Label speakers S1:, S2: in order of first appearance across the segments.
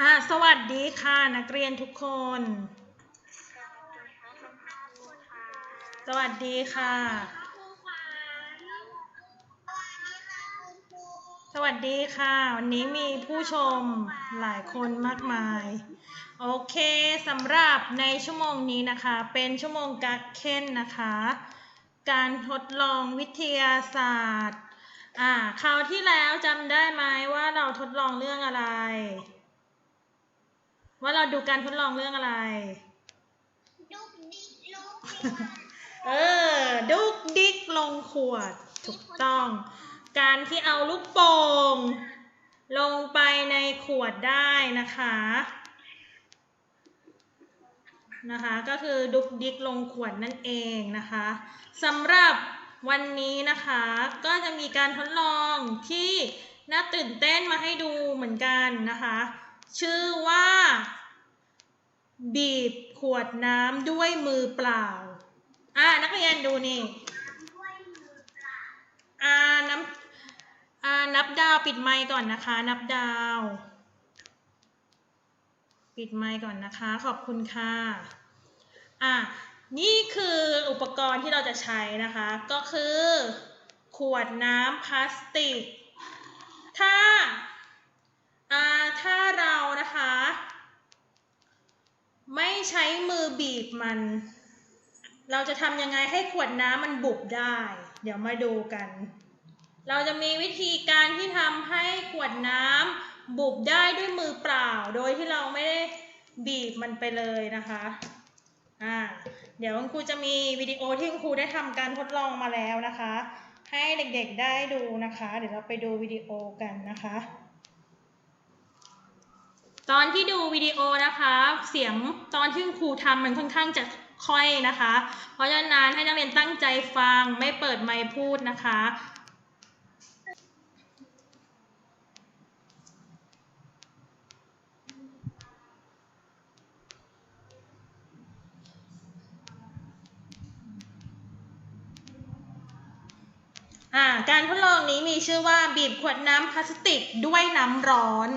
S1: อ่าสวัสดีค่ะนักเรียนทุกคน สวัสดีค่ะ สวัสดีค่ะ วันนี้มีผู้ชมหลายคนมากมาย โอเคสำหรับในชั่วโมงนี้นะคะ เป็นชั่วโมงกักเค้นนะคะ การทดลองวิทยาศาสตร์ อ่าคราวที่แล้วจำได้ไหมว่าเราทดลองเรื่องอะไร ว่าเราดูการทดลองเรื่องอะไรเออ ดุกดิกลงขวด ถูกต้อง การที่เอาลูกโป่งลงไปในขวดได้นะคะ นะคะ ก็คือดุกดิกลงขวดนั่นเองนะคะสำหรับวันนี้นะคะ ก็จะมีการทดลองที่น่าตื่นเต้นมาให้ดูเหมือนกันนะคะ ชื่อว่า บีบขวดน้ำด้วยมือเปล่า อ่านักเรียนดูนี่อ่าน้ำอ่านับดาวปิดไมค์ก่อนนะคะ นับดาว ปิดไมค์ก่อนนะคะ ขอบคุณค่ะ อะนี่คืออุปกรณ์ที่เราจะใช้นะคะ ก็คือ ขวดน้ำพลาสติก ถ้า อ่าถ้าเรานะคะ ไม่ใช้มือบีบมัน เราจะทำยังไงให้ขวดน้ำมันบุบได้ เดี๋ยวมาดูกัน เราจะมีวิธีการที่ทำให้ขวดน้ำบุบได้ด้วยมือเปล่า โดยที่เราไม่ได้บีบมันไปเลยนะคะอ่าเดี๋ยวคุณครูจะมีวิดีโอที่คุณครูได้ทำการทดลองมาแล้วนะคะ ให้เด็กๆได้ดูนะคะ เดี๋ยวเราไปดูวิดีโอกันนะคะ ตอนที่ดูวิดีโอนะคะ เสียงตอนที่ครูทำมันค่อนข้างจะค่อยนะคะ เพราะฉะนั้นให้นักเรียนตั้งใจฟังไม่เปิดไมค์พูดนะคะการทดลองนี้มีชื่อว่าบีบขวดน้ำพลาสติกด้วยน้ำร้อน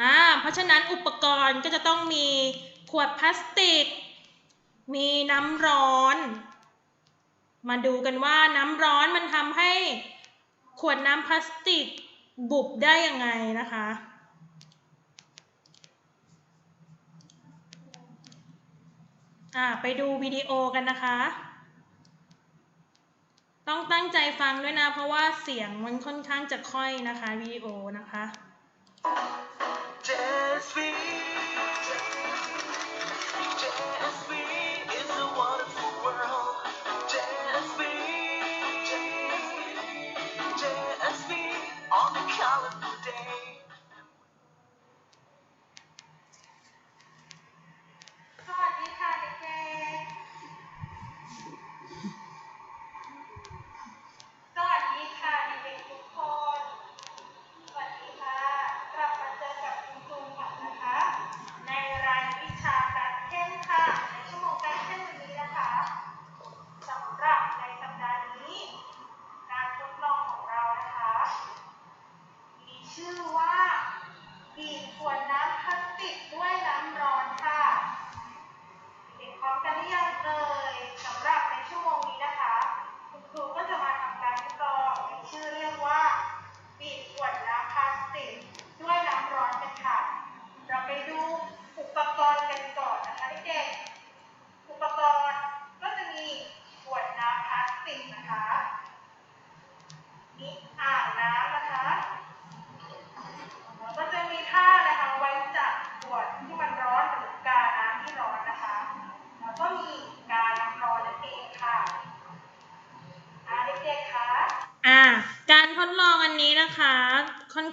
S1: อ่าเพราะฉะนั้นอุปกรณ์ก็จะต้องมีขวดพลาสติก มีน้ำร้อน มาดูกันว่าน้ำร้อนมันทำให้ขวดน้ำพลาสติกบุบได้ยังไงนะคะอ่าไปดูวิดีโอกันนะคะ ต้องตั้งใจฟังด้วยนะ เพราะว่าเสียงมันค่อนข้างจะค่อยนะคะวิดีโอนะคะ Just be, just be.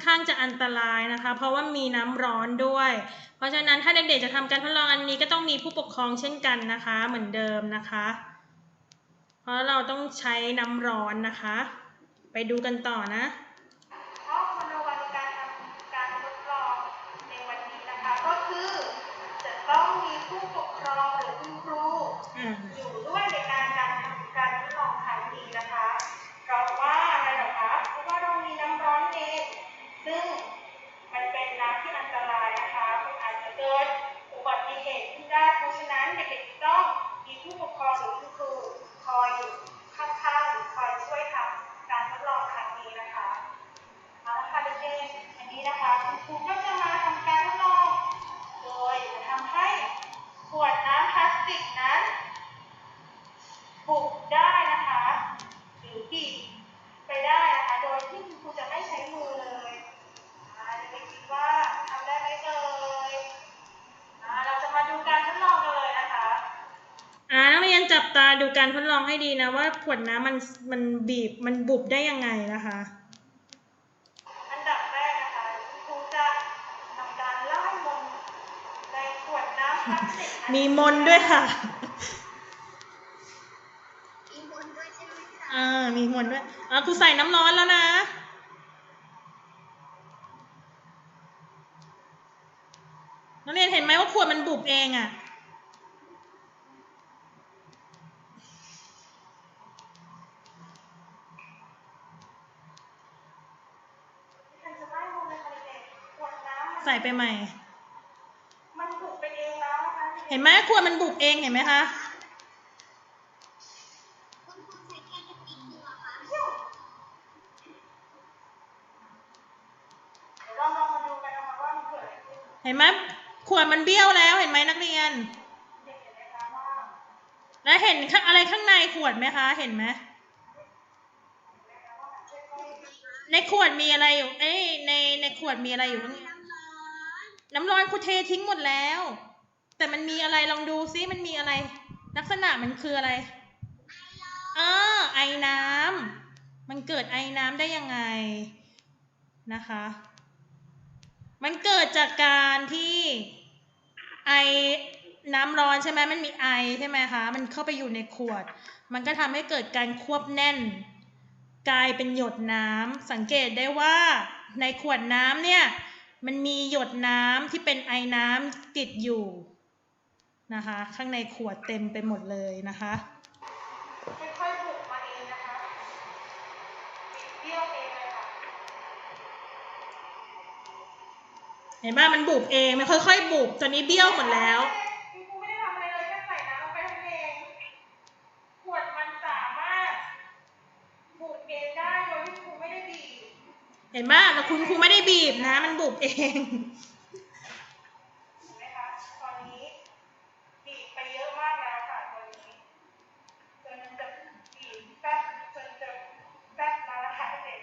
S1: ข้างจะอันตรายนะคะ เพราะว่ามีน้ำร้อนด้วย เพราะฉะนั้นถ้าเด็กๆจะทำการทดลองอันนี้ก็ต้องมีผู้ปกครองเช่นกันนะคะ เหมือนเดิมนะคะ เพราะเราต้องใช้น้ำร้อนนะคะ ไปดูกันต่อนะ ข้อควรระวังในการทำการทดลองในวันนี้นะคะ ก็คือ จะต้องมีผู้ปกครองหรือคุณครู อยู่ด้วยในการการทำการทดลองครั้งนี้นะคะเพราะว่าอะไรหรอคะเพราะว่าเรามีน้ำร้อนเองซึ่งมันเป็นน้ำที่อันตรายนะคะเพราะ ดู การทดลองให้ดีนะว่าขวดน้ำมันมันบีบมันบุบได้ยังไงนะคะ
S2: อันดับแรกนะคะครูจะทำการไล่มนต์ในขวดน้ำพลาสติกอัน
S1: มีมนต์ด้วยค่ะ
S3: มีบนด้วยใช่ไหมคะ
S1: อ่ามีมนต์ด้วยอะครูใส่น้ำร้อนแล้วนะนักเรียนเห็นไหมว่าขวดมันบุบเองอะ่ะ
S2: ฉันจะไล่มนต์ในเด็กๆขวดน้ำมัน
S1: ใส่ ไปใหม่
S2: มันบุกไปเองแล้วนะคะ
S1: เห็นไหมขวดมันบุบเองเห็นไหมคะ
S3: คุณครูใส่แค่กระติกเดียวค่ะ
S2: เดี๋ยวเราลองมาดูกันนะคะว่ามันเกิดอะไรขึ้น
S1: เห็นไหมขวดมันเบี้ยวแล้วเห็นไหมนักเรียน
S2: เด็กเห็นไหมคะว่า
S1: แล้วเห็นข้างอะไรข้างในขวดไหมคะ เห็นไหมในขวดมีอะไรอยู่เอ้ยในในขวดมีอะไรอยู่บ้าง
S3: น้ำร้อ น้ำ
S1: ร้อนครูเททิ้งหมดแล้ว แต่มันมีอะไรลองดูซิมันมีอะไร ลักษณะมันคืออะไรเออไอน้ำมันเกิดไอน้ำได้ยังไงนะคะ มันเกิดจากการที่ไอน้ำร้อนใช่ไหมมันมีไอใช่ไหมคะ มันเข้าไปอยู่ในขวด มันก็ทำให้เกิดการควบแน่น กลายเป็นหยดน้ำสังเกตได้ว่าในขวดน้ำเนี่ย มันมีหยดน้ำที่เป็นไอน้ำติดอยู่นะคะ ข้างในขวดเต็มไปหมดเลยนะคะ
S2: ค่อยๆบุกมาเองนะคะบิดเบี้ยวเองเลยค่ะ
S1: เห็นไหมมันบุบเองมันค่อยๆบุบตอนนี้เบี้ยวหมดแล้ว
S2: คุณครูไม่ได้ทำอะไรเลยแค่ใส่น้ำลงไปเท่านั้นเอง ขวดมันสามารถบุกเองได้โดยที่ครูไม่ได้บีบ
S1: เห็นไหมแต่คุณครูไม่ได้บีบนะ มันบุบเอง
S2: เห็นไหมคะ ตอนนี้บีบไปเยอะมากแล้วค่ะตัวนี้จนจะบีบแป๊บจนจะแป๊บมาแล้วค่ะเด็ก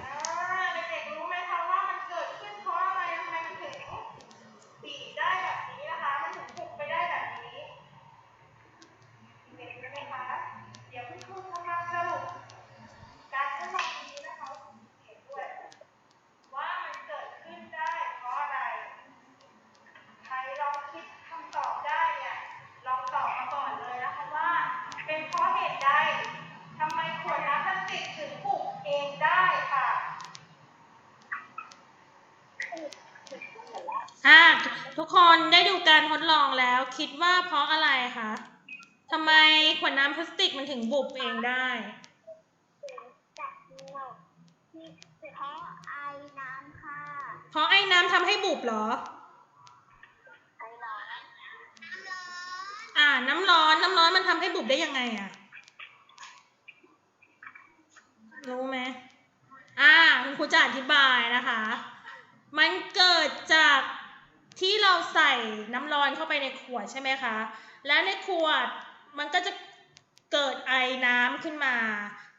S2: อ่าเด็กๆรู้ไหมคะว่ามันเกิดขึ้นเพราะอะไรทำไมมันถึงบีบได้แบบนี้นะคะ มันถึงบุกไปได้แบบนี้ เด็กรู้ไหมคะ เดี๋ยวคุณครูจะมาสรุปการทดลองนี้นะคะเห็นด้วย ว่ามันเกิดขึ้นได้เพราะอะไร ใครลองคิดคำตอบได้เนี่ยลองตอบมาก่อนเลยนะคะว่า เป็นเพราะเหตุใดทำไมขวดน้ำพลาสติกถึงบุกเองได้ค่ะ
S1: อะ ทุกคนได้ดูการทดลองแล้ว คิดว่าเพราะอะไรคะทำไมขวดน้ำพลาสติกมันถึงบุบเองได้
S3: จากหมวกที่เพราะไอน้ำค่ะ
S1: เพราะไอ้น้ำทำให้บุบเหรอ
S3: ไอร้อนน้ำร้อน
S1: อ่า น้ำร้อน น้ำร้อนมันทำให้บุบได้ยังไงอะ รู้ไหมอ่า คุณครูจะอธิบายนะคะ มันเกิดจาก ที่เราใส่น้ำร้อนเข้าไปในขวดใช่ไหมคะ แล้วในขวดมันก็จะเกิดไอน้ำขึ้นมา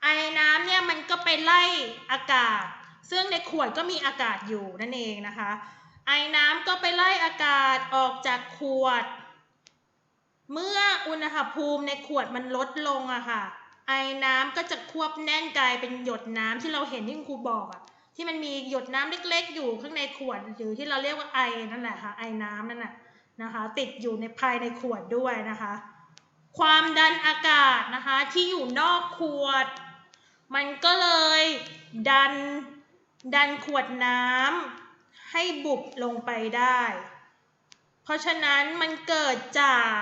S1: ไอน้ำเนี่ยมันก็ไปไล่อากาศ ซึ่งในขวดก็มีอากาศอยู่นั่นเองนะคะ ไอน้ำก็ไปไล่อากาศออกจากขวด เมื่ออุณหภูมิในขวดมันลดลงอะค่ะ ไอน้ำก็จะควบแน่นกลายเป็นหยดน้ำที่เราเห็นที่คุณครูบอกอะ ที่มันมีหยดน้ำเล็กๆ อยู่ข้างในขวดหรือที่เราเรียกว่าไอนั่นแหละค่ะไอน้ำนั่นแหละนะคะ ติดอยู่ในภายในขวดด้วยนะคะ ความดันอากาศนะคะที่อยู่นอกขวด มันก็เลยดันดันขวดน้ำให้บุบลงไปได้ เพราะฉะนั้นมันเกิดจาก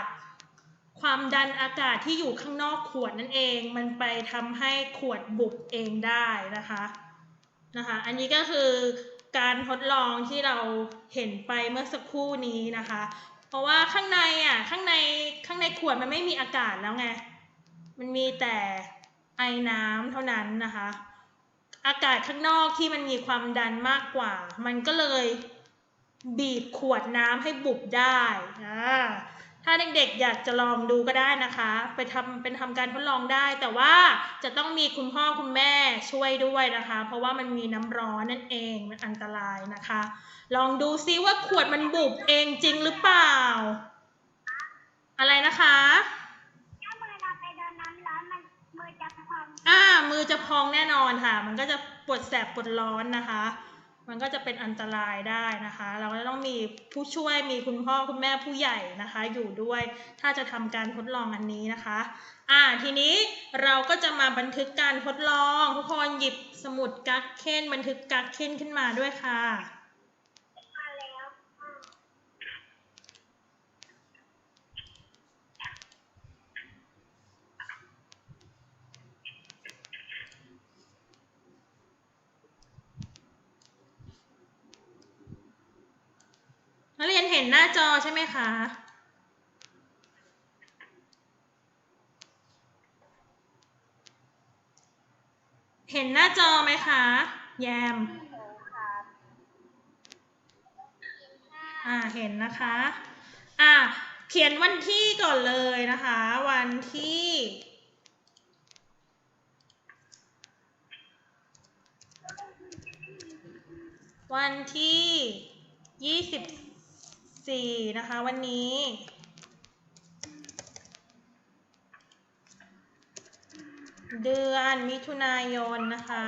S1: ความดันอากาศที่อยู่ข้างนอกขวดนั่นเอง มันไปทำให้ขวดบุบเองได้นะคะ นะคะ อันนี้ก็คือการทดลองที่เราเห็นไปเมื่อสักครู่นี้นะคะ เพราะว่าข้างในอะข้างในข้างในขวดมันไม่มีอากาศแล้วไง มันมีแต่ไอน้ำเท่านั้นนะคะ อากาศข้างนอกที่มันมีความดันมากกว่า มันก็เลยบีบขวดน้ำให้บุบได้อ่า ถ้าเด็กๆ อยากจะลองดูก็ได้นะคะ ไปทำเป็นทำการทดลองได้ แต่ว่าจะต้องมีคุณพ่อคุณแม่ช่วยด้วยนะคะ เพราะว่ามันมีน้ำร้อนนั่นเองมันอันตรายนะคะ ลองดูซิว่าขวดมันบุบเองจริงหรือเปล่า อะไรนะคะถ้ามือเรา
S3: ไปโดนน้ำร้อน
S1: มันมือจะพองอ่ามือจะพองแน่นอนค่ะ มันก็จะปวดแสบปวดร้อนนะคะ มันก็จะเป็นอันตรายได้นะคะ เราก็จะต้องมีผู้ช่วยมีคุณพ่อคุณแม่ผู้ใหญ่นะคะ อยู่ด้วยถ้าจะทำการทดลองอันนี้นะคะ อ่าทีนี้เราก็จะมาบันทึกการทดลอง ทุกคนหยิบสมุดกักเค้นบันทึกกักเค้นขึ้นมาด้วยค่ะ
S3: มาแล้วค่ะ
S1: นักเรียนเห็นหน้า จอใช่ไหมคะ เห็นหน้าจอไหมคะ แยม
S3: ครับ
S1: อ่า เห็นนะคะ อ่า เขียนวันที่ก่อนเลยนะคะ วันที่วันที่ยี่สิบ สี่นะคะ วันนี้ เดือนมิถุนายนนะคะ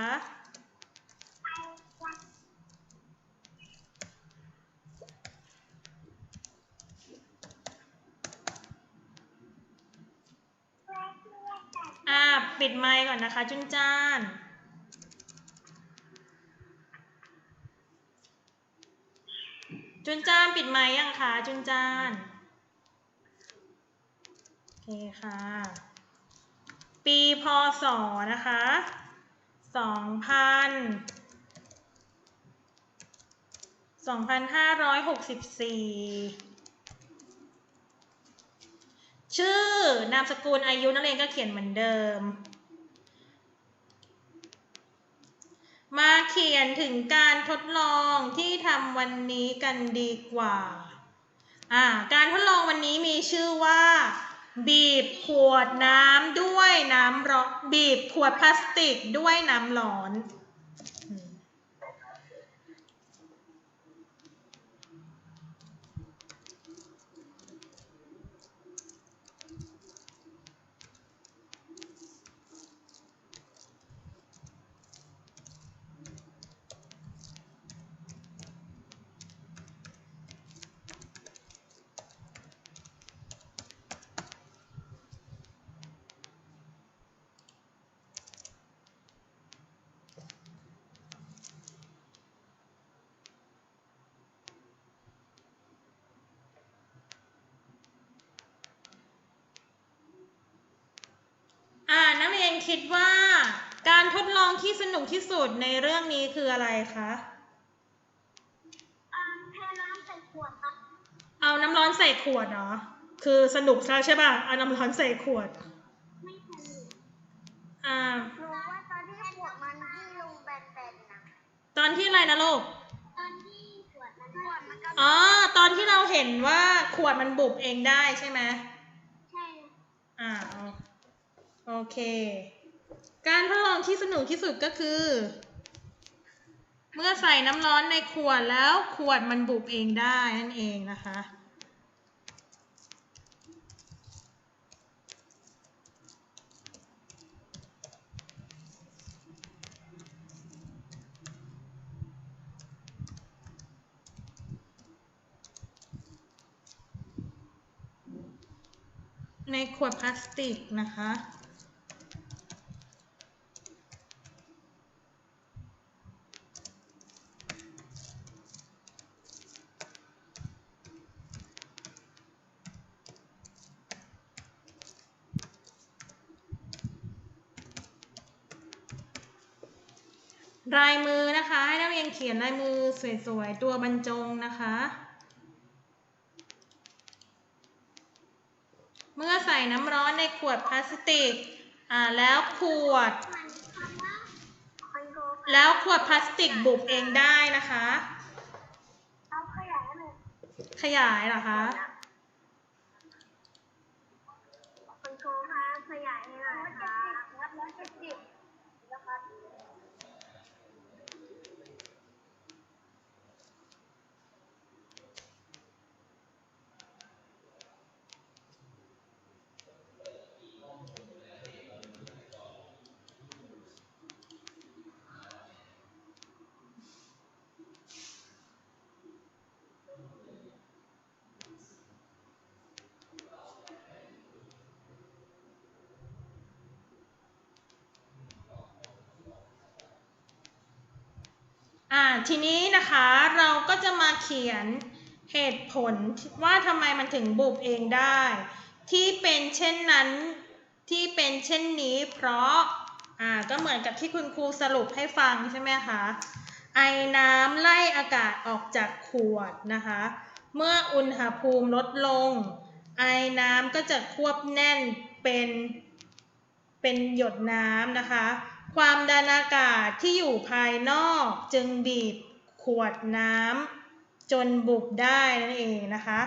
S1: อ่า ปิดไมค์ก่อนนะคะ จุนจ้าน จุนจานปิดไมค์ยังคะจุนจานโอเคค่ะ ปีพศนะคะสองพันสองพันห้าร้อยหกสิบสี่ชื่อนามสกุลอายุนักเรียนก็เขียนเหมือนเดิม มาเขียนถึงการทดลองที่ทำวันนี้กันดีกว่า อ่า การทดลองวันนี้มีชื่อว่า บีบขวดน้ำด้วยน้ำร้อนบีบขวดพลาสติกด้วยน้ำร้อน คิดว่าการทดลองที่สนุกที่สุดในเรื่องนี้คืออะไรคะ
S3: อ่าเทน้ำใส่ขวดครับ
S1: เอาน้ำร้อนใส่ขวดเหรอ คือสนุกแล้วใช่ป่ะ เอาน้ำร้อนใส่ขวด
S3: ไม่สนุก
S1: อ่า
S3: รู้ว่าตอนที่ขวดมันที่ลงแบนๆนะ
S1: ตอนที่อะไรนะลูก
S3: ตอนที่ขวดมันขวดมันก็
S1: อ๋อ ตอนที่เราเห็นว่าขวดมันบุบเองได้ใช่ไหม
S3: ใช่
S1: อ่า โอเค การทดลองที่สนุกที่สุดก็คือ เมื่อใส่น้ำร้อนในขวดแล้วขวดมันบุบเองได้นั่นเองนะคะ ในขวดพลาสติกนะคะ ลายมือนะคะ ให้นักเรียนเขียนลายมือสวยๆ ตัวบรรจงนะคะ เมื่อใส่น้ำร้อนในขวดพลาสติก อ่า แล้วขวด
S3: มันคำว่าคอนโทรล
S1: แล้วขวดพลาสติกบุบเองได้นะคะ
S3: เอาขยายให้หน่อย
S1: ขยายเหรอคะ
S3: คอนโทรลครับขยายให้หน่อยครับร้อยเจ็ดสิบนะครับ
S1: อ อ่าทีนี้นะคะเราก็จะมาเขียนเหตุผลว่าทำไมมันถึงบุบเองได้ ที่เป็นเช่นนั้นที่เป็นเช่นนี้เพราะอ่าก็เหมือนกับที่คุณครูสรุปให้ฟังใช่ไหมคะไอน้ำไล่อากาศออกจากขวดนะคะ เมื่ออุณหภูมิลดลง ไอน้ำก็จะควบแน่นเป็นเป็นหยดน้ำนะคะ ความดันอากาศที่อยู่ภายนอกจึงบีบขวดน้ำจนบุบได้นั่นเองนะคะ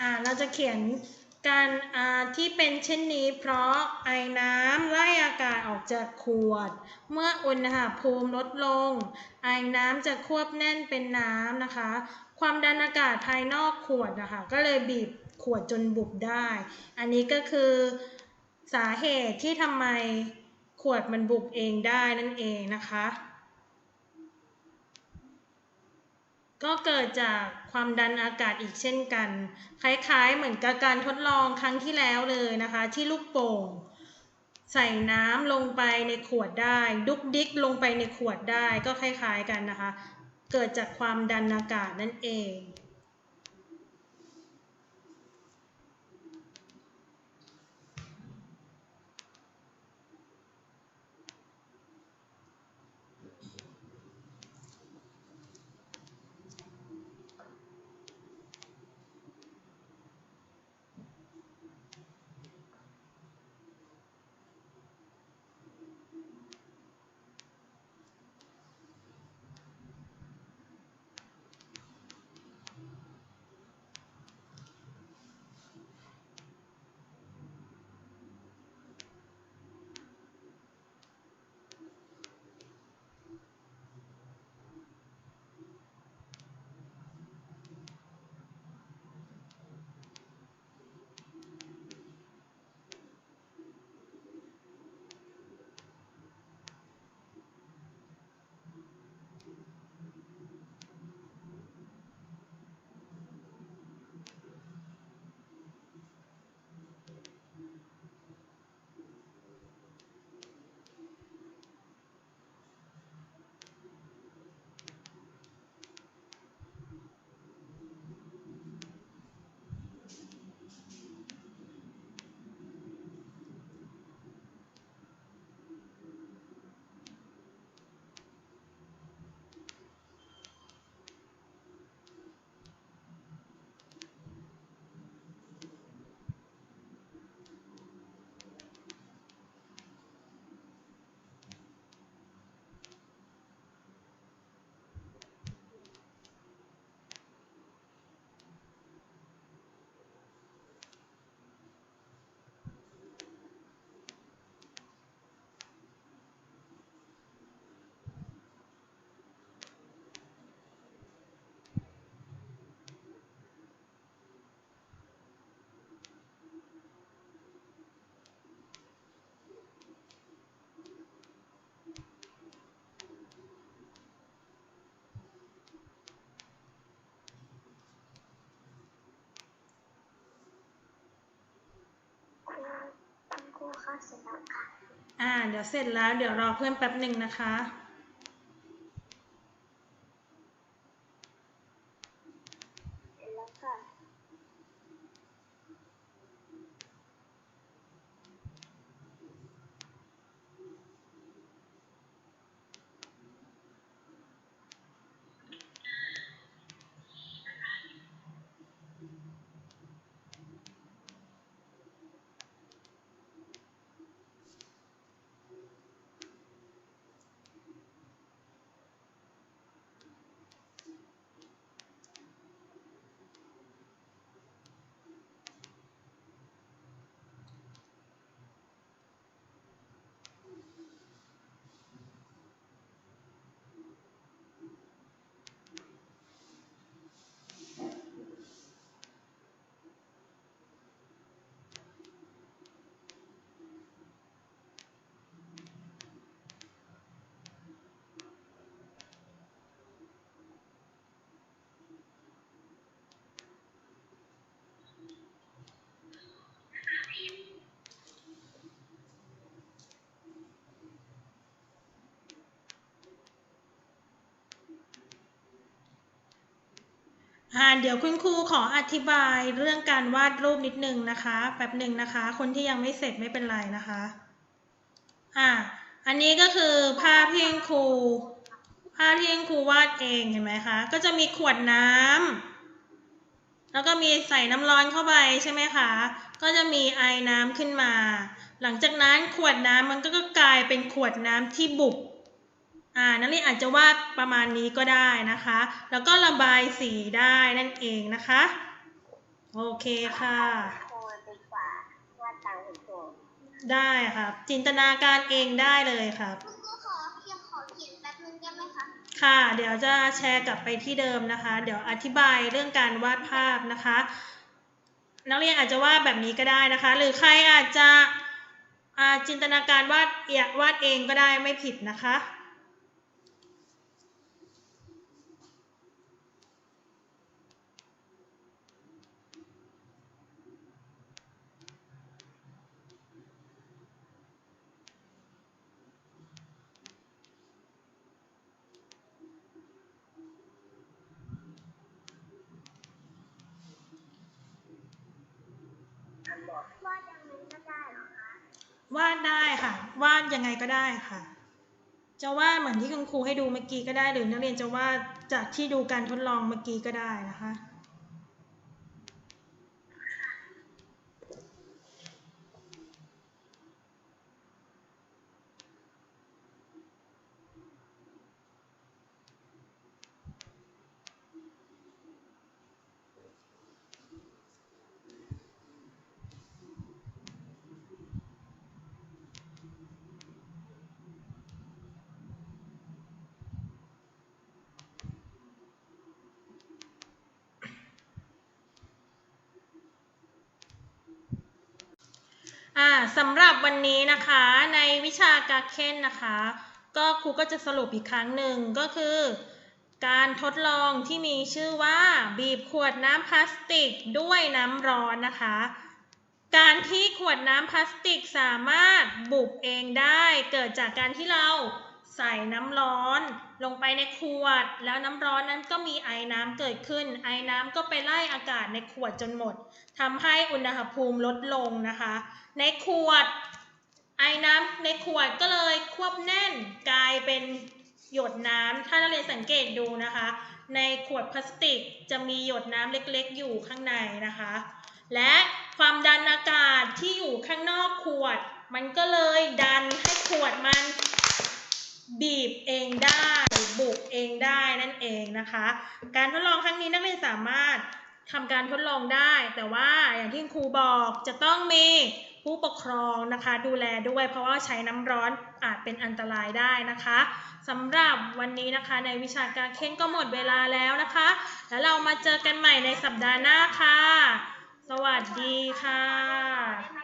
S1: อ่าเราจะเขียนการอ่าที่เป็นเช่นนี้ เพราะไอน้ำไล่อากาศออกจากขวด เมื่ออุณหภูมิลดลง ไอน้ำจะควบแน่นเป็นน้ำนะคะ ความดันอากาศภายนอกขวดนะคะก็เลยบีบขวดจนบุบได้ อันนี้ก็คือสาเหตุที่ทำไมขวดมันบุบเองได้นั่นเองนะคะ ก็เกิดจากความดันอากาศอีกเช่นกัน คล้ายๆเหมือนกับการทดลองครั้งที่แล้วเลยนะคะ ที่ลูกโป่งใส่น้ำลงไปในขวดได้ ดุกดิกลงไปในขวดได้ก็คล้ายๆกันนะคะ เกิดจากความดันอากาศนั่นเอง
S3: เดี๋
S1: ยวเสร็จแล้วเดี๋ยวรอเพื่อนแป๊บหนึ่งนะคะ อ่าเดี๋ยวคุณครูขออธิบายเรื่องการวาดรูปนิดนึงนะคะแป๊บหนึ่งนะคะ คนที่ยังไม่เสร็จไม่เป็นไรนะคะอ่าอันนี้ก็คือภาพที่คุณครูภาพที่คุณครูวาดเองเห็นไหมคะ ก็จะมีขวดน้ำแล้วก็มีใส่น้ำร้อนเข้าไปใช่ไหมคะ ก็จะมีไอน้ำขึ้นมา หลังจากนั้นขวดน้ำมันก็กลายเป็นขวดน้ำที่บุบ อ่านักเรียนอาจจะวาดประมาณนี้ก็ได้นะคะ แล้วก็ระบายสีได้นั่นเองนะคะ โอเคค่ะ ได้ครับ จินตนาการเองได้เลยครับ
S3: ค่ะ
S1: เดี๋ยวจะแชร์กลับไปที่เดิมนะคะ เดี๋ยวอธิบายเรื่องการวาดภาพนะคะ นักเรียนอาจจะวาดแบบนี้ก็ได้นะคะ หรือใครอาจจะจินตนาการวาดเอียวาดเองก็ได้ไม่ผิดนะคะ
S3: ว่ายังไงก็ได้เหรอคะ
S1: วาดได้ค่ะ วาด ยังไงก็ได้ค่ะ จะวาดเหมือนที่คุณครูให้ดูเมื่อกี้ก็ได้ หรือนักเรียนจะวาดจากที่ดูการทดลองเมื่อกี้ก็ได้นะคะ อ่าสำหรับวันนี้นะคะในวิชาการเค้นนะคะ ก็ครูก็จะสรุปอีกครั้งหนึ่งก็คือ การทดลองที่มีชื่อว่าบีบขวดน้ำพลาสติกด้วยน้ำร้อนนะคะ การที่ขวดน้ำพลาสติกสามารถบุบเองได้ เกิดจากการที่เรา ใส่น้ำร้อนลงไปในขวด แล้วน้ำร้อนนั้นก็มีไอน้ำเกิดขึ้น ไอน้ำก็ไปไล่อากาศในขวดจนหมดทำให้อุณหภูมิลดลงนะคะ ในขวด ไอน้ำในขวดก็เลยควบแน่นกลายเป็นหยดน้ำถ้านักเรียนสังเกตดูนะคะ ในขวดพลาสติกจะมีหยดน้ำเล็กๆ อยู่ข้างในนะคะ และความดันอากาศที่อยู่ข้างนอกขวด มันก็เลยดันให้ขวดมัน บีบเองได้บุกเองได้นั่นเองนะคะ การทดลองครั้งนี้นักเรียนสามารถทำการทดลองได้ แต่ว่าอย่างที่ครูบอกจะต้องมีผู้ปกครองนะคะดูแลด้วย เพราะว่าใช้น้ำร้อนอาจเป็นอันตรายได้นะคะสำหรับวันนี้นะคะ ในวิชาการเค้นก็หมดเวลาแล้วนะคะ แล้วเรามาเจอกันใหม่ในสัปดาห์หน้าค่ะ สวัสดีค่ะ